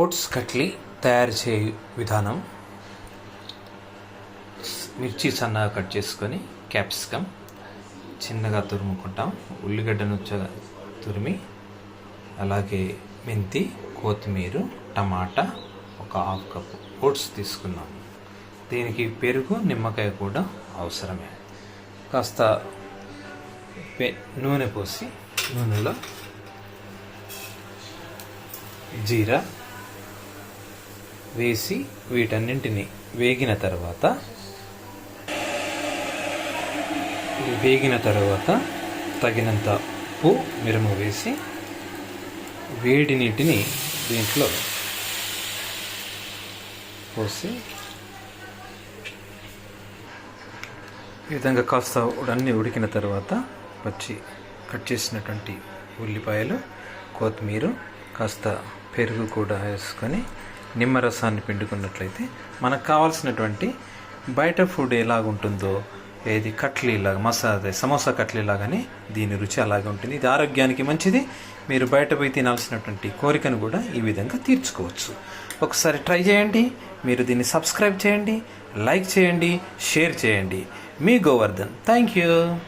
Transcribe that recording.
Oats katli తయారు చేయు విధానం. మిర్చి సన్నగా కట్ చేసుకొని క్యాప్సికమ్ చిన్నగా తురుముకుంటాం. ఉల్లిగడ్డను తురిమి అలాగే మెంతి కొత్తిమీర టమాటా ఒక హాఫ్ కప్పు ఓట్స్ తీసుకున్నాం. దీనికి పెరుగు నిమ్మకాయ కూడా అవసరమే. కాస్త నూనె పోసి నూనెలో జీరా వేసి వీటన్నింటిని వేగిన తర్వాత వేగిన తర్వాత తగినంత ఉప్పు మిరము వేసి వేడి నీటిని దీంట్లో పోసి ఈ విధంగా కాస్త అన్నీ ఉడికిన తర్వాత వచ్చి కట్ చేసినటువంటి ఉల్లిపాయలు కొత్తిమీర కాస్త పెరుగు కూడా వేసుకొని నిమ్మరసాన్ని పిండుకున్నట్లయితే మనకు కావాల్సినటువంటి బయట ఫుడ్ ఎలాగుంటుందో ఏది కట్లీలాగా మసాలా సమోసా కట్లీలాగానే దీని రుచి అలాగే ఉంటుంది. ఇది ఆరోగ్యానికి మంచిది. మీరు బయట పోయి తినాల్సినటువంటి కోరికను కూడా ఈ విధంగా తీర్చుకోవచ్చు. ఒకసారి ట్రై చేయండి. మీరు దీన్ని సబ్స్క్రైబ్ చేయండి లైక్ చేయండి షేర్ చేయండి. మీ గోవర్ధన్. Thank you.